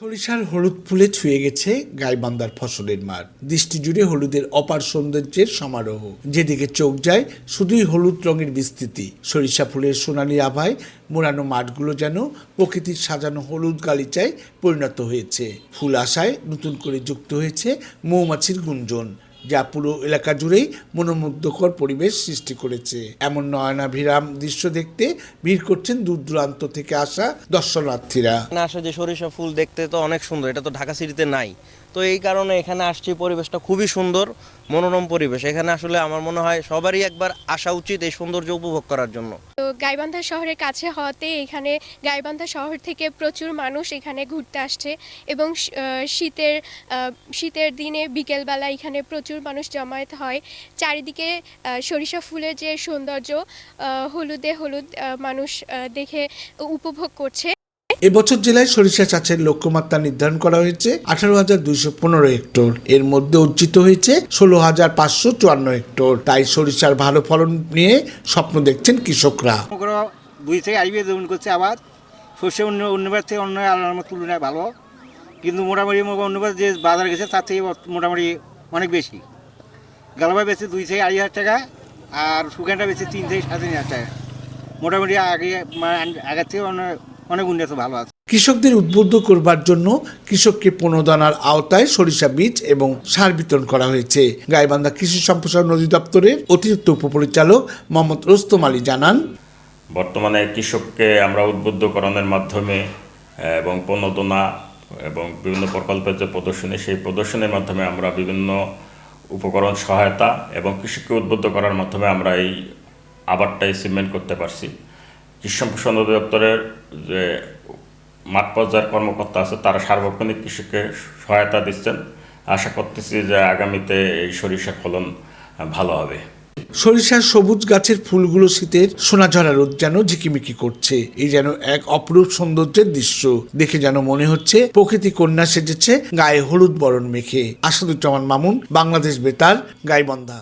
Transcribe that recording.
সরিষার হলুদ ফুলে ছুঁয়ে গেছে গাইবান্দার ফসলের মাঠ দৃষ্টি জুড়ে হলুদের অপার সৌন্দর্যের সমারোহ। যেদিকে চোখ যায়, শুধুই হলুদ রঙের বিস্তৃতি। সরিষা ফুলের সোনালি আভায় মোড়ানো মাঠগুলো যেন প্রকৃতির সাজানো হলুদ গালিচায় পরিণত হয়েছে। ফুল আশায় নতুন করে যুক্ত হয়েছে মৌমাছির গুঞ্জন। যা পুরো এলাকা জুড়েই মনোমুগ্ধকর পরিবেশ সৃষ্টি করেছে। এমন নয়নাভিরাম দৃশ্য দেখতে ভিড় করছেন দূর দূরান্ত থেকে আসা দর্শনার্থীরা। আসা যে সরিষা ফুল দেখতে তো অনেক সুন্দর, এটা তো ঢাকা সিটিতে নাই। তো এই কারণে এখানে আসছি পরিবেশটা খুবই সুন্দর। মনোরম পরিবেশ। এখানে আসলে আমার মনে হয় সবারই একবার আসা উচিত এই সৌন্দর্য উপভোগ করার জন্য। তো গাইবান্ধা শহরের কাছে হওয়াতে এখানে গাইবান্ধা শহর থেকে প্রচুর মানুষ এখানে ঘুরতে আসছে এবং শীতের শীতের দিনে বিকেলবেলা এখানে প্রচুর মানুষ জমায়েত হয়। চারিদিকে সরিষা ফুলের যে সৌন্দর্য হলুদে হলুদ মানুষ দেখে উপভোগ করছে। এবছর জেলায় সরিষা চাষের লক্ষ্যমাত্রা নির্ধারণ করা হয়েছে আঠারো হাজার দুইশো পনেরো হেক্টর। এর মধ্যে অর্জিত হয়েছে ষোলো হাজার পাঁচশো চুয়ান্ন হেক্টর। তাই সরিষার ভালো ফলন নিয়ে স্বপ্ন দেখছেন কৃষকরা। দুই থেকে আইবে যেমন করছে আবার। শস্য অন্য অন্যবার থেকে অন্য আলার তুলনায় ভালো। কিন্তু মোটামুটি অন্যবার যে বাজার গেছে, তার থেকে মোটামুটি অনেক বেশি। গালাবা বেছে দুই থেকে আড়াই হাজার টাকা, আর শুকানটা বেছে তিন থেকে সাড়ে তিন হাজার টাকা। মোটামুটি আগে আগের থেকে অনেক অনেক উন্নত ভালো আছে। কৃষকদের উদ্বুদ্ধ করবার জন্য কৃষককে প্রণোদনার আওতায় সরিষা বীজ এবং সার বিতরণ করা হয়েছে। গাইবান্ধা কৃষি সম্প্রসারণ অধিদপ্তরের অতিরিক্ত উপপরিচালক মোহাম্মদ রোস্তম আলী জানান বর্তমানে কৃষককে আমরা উদ্বুদ্ধকরণের মাধ্যমে এবং প্রণোদনা এবং বিভিন্ন প্রকল্পের যে প্রদর্শনী সেই প্রদর্শনীর মাধ্যমে আমরা বিভিন্ন উপকরণ সহায়তা এবং কৃষককে উদ্বুদ্ধ করার মাধ্যমে আমরা এই আবারটা অ্যাচিভমেন্ট করতে পারছি। কৃষি সম্প্রসারণ অধিদপ্তরের যে মাঠ পর্যায়ের কর্মকর্তা আছে, তারা সার্বক্ষণিক কৃষককে সহায়তা দিচ্ছেন। আশা করতেছি যে আগামীতে এই সরিষা ফলন ভালো হবে। সরিষার সবুজ গাছের ফুলগুলো শীতের সোনাঝরা রোদ যেন ঝিকিমিকি করছে। এই যেন এক অপরূপ সৌন্দর্যের দৃশ্য। দেখে যেন মনে হচ্ছে প্রকৃতি কন্যা সেজেছে, গায়ে হলুদ বরণ মেখে। আসাদুজ্জামান মামুন, বাংলাদেশ বেতার, গাইবন্ধা।